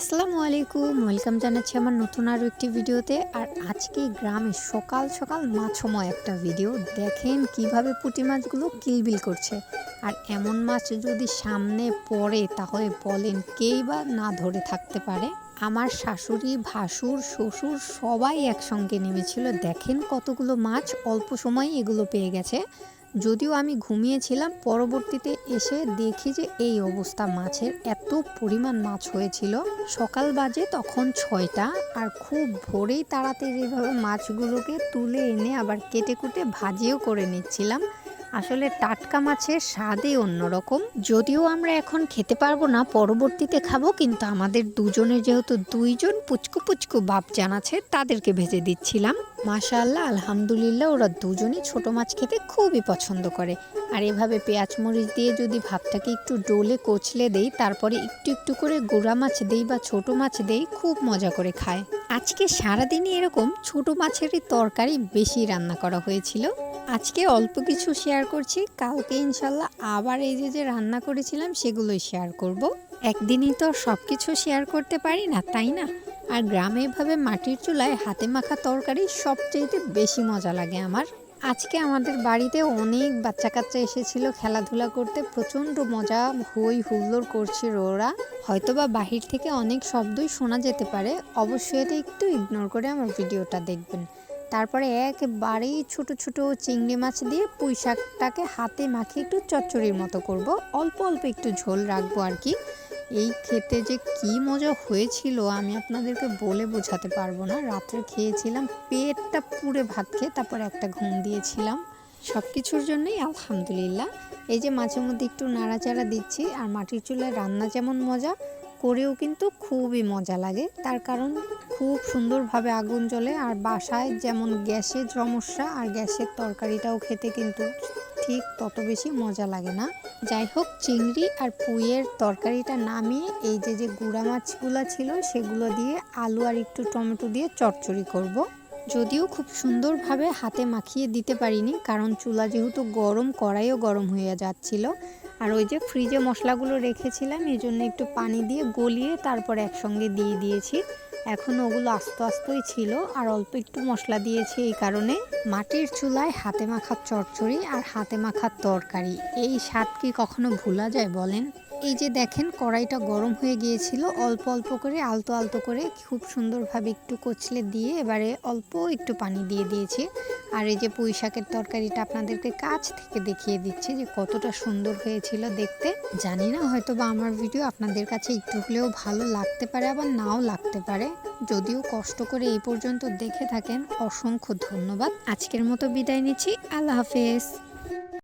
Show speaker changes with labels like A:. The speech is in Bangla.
A: আসসালামু আলাইকুম ওয়েলকাম জানাচ্ছি আমার নতুন আরও একটি ভিডিওতে। আর আজকে গ্রামে সকাল সকাল মাছময় একটা ভিডিও। দেখেন কীভাবে পুঁটি মাছগুলো কিলবিল করছে। আর এমন মাছ যদি সামনে পড়ে, তাহলে বলেন কেই বা না ধরে থাকতে পারে? আমার শাশুড়ি, ভাসুর, শ্বশুর সবাই একসঙ্গে নেমেছিল। দেখেন কতগুলো মাছ অল্প সময় এগুলো পেয়ে গেছে। যদিও আমি ঘুমিয়েছিলাম, পরবর্তীতে এসে দেখি যে এই অবস্থা, মাছের এত পরিমাণ মাছ হয়েছিল। সকাল বাজে তখন ছয়টা আর খুব ভোরেই তাড়াতাড়ি এভাবে মাছগুলোকে তুলে এনে আবার কেটে কুটে ভাজিও করে নিচ্ছিলাম। আসলে টাটকা মাছের স্বাদই অন্যরকম। যদিও আমরা এখন খেতে পারব না, পরবর্তীতে খাব, কিন্তু আমাদের দুজনে যেহেতু দুইজন পুচকু পুচকু বাপ জানাছে তাদেরকে ভেজে দিচ্ছিলাম। মাশাআল্লাহ, আলহামদুলিল্লাহ, ওরা দুজনই ছোট মাছ খেতে খুবই পছন্দ করে। আর এভাবে পেঁয়াজ মরিচ দিয়ে যদি ভাতটাকে একটু ডোলে কচলে দেই, তারপরে একটু একটু করে গোড়া মাছ দেই বা ছোট মাছ দেই, খুব মজা করে খায়। আজকে সারাদিনই এরকম ছোট মাছেরই তরকারি বেশি রান্না করা হয়েছিল। আজকে অল্প কিছু শেয়ার করছি। কালকে ইনশাল্লাহ আবার এই যে যে রান্না করেছিলাম, সেগুলোই শেয়ার করব। একদিনই তো সব কিছু শেয়ার করতে পারি না, তাই না? আর গ্রামে এভাবে মাটির চুলায় হাতে মাখা তরকারি সবচেয়ে বেশি মজা লাগে আমার। আজকে আমাদের বাড়িতে অনেক বাচ্চা কাচ্চা এসেছিল খেলাধুলা করতে। প্রচণ্ড মজা, হই হুল্লোড় করছিল ওরা। হয়তোবা বাহির থেকে অনেক শব্দই শোনা যেতে পারে। অবশ্যই এটা একটু ইগনোর করে আমার ভিডিওটা দেখবেন। তারপরে একেবারেই ছোট ছোট চিংড়ি মাছ দিয়ে পুঁই শাকটাকে হাতে মাখিয়ে একটু চচ্চড়ির মতো করব। অল্প অল্প একটু ঝোল রাখব আর কি। এই খেতে যে কি মজা হয়েছিল, আমি আপনাদেরকে বলে বোঝাতে পারব না। রাত্রে খেয়েছিলাম, পেটটা পুড়ে ভাত খেয়ে তারপর একটা ঘুম দিয়েছিলাম। সব কিছুর জন্যই আলহামদুলিল্লাহ। এই যে মাঝে মধ্যে একটু নাড়াচাড়া দিচ্ছি, আর মাটির চুলায় রান্না যেমন মজা, করেও কিন্তু খুবই মজা লাগে। তার কারণ, খুব সুন্দরভাবে আগুন জ্বলে, আর বাসায় যেমন গ্যাসের সমস্যা, আর গ্যাসের তরকারিটাও খেতে কিন্তু ঠিক তত বেশি মজা লাগে না যাই হোক, চিংড়ি আর পুইয়ের তরকারিটা নামিয়ে এই যে যে গুঁড়া মাছগুলো ছিল, সেগুলো দিয়ে আলু আর একটু টমেটো দিয়ে চচ্চড়ি করব। যদিও খুব সুন্দরভাবে হাতে মাখিয়ে দিতে পারিনি, কারণ চুলা যেহেতু গরম, কড়াইও গরম হয়ে যাচ্ছিল আর ওই যে ফ্রিজে মশলাগুলো রেখেছিলাম, এই জন্য একটু পানি দিয়ে গলিয়ে তারপর একসঙ্গে দিয়ে দিয়েছি। এখন ওগুলো আস্তে আস্তেই ছিল, আর অল্প একটু মশলা দিয়েছি এই কারণে। মাটির চুলায় হাতে মাখার চচ্চড়ি আর হাতে মাখার তরকারি, এই স্বাদ কি কখনো ভোলা যায় বলেন? এই যে দেখেন, কড়াইটা গরম হয়ে গিয়েছিল। অল্প অল্প করে, আলতো আলতো করে খুব সুন্দরভাবে একটু কচলে দিয়ে এবারে অল্প একটু পানি দিয়ে দিয়েছি। আর এই যে পুঁই শাকের তরকারিটা আপনাদেরকে কাছ থেকে দেখিয়ে দিচ্ছি যে কতটা সুন্দর হয়েছিল দেখতে। জানি না হয়তো বা আমার ভিডিও আপনাদের কাছে একটু হলেও ভালো লাগতে পারে, আবার নাও লাগতে পারে। যদিও কষ্ট করে এই পর্যন্ত দেখে থাকেন, অসংখ্য ধন্যবাদ। আজকের মতো বিদায় নিচ্ছি। আল্লাহ হাফেজ।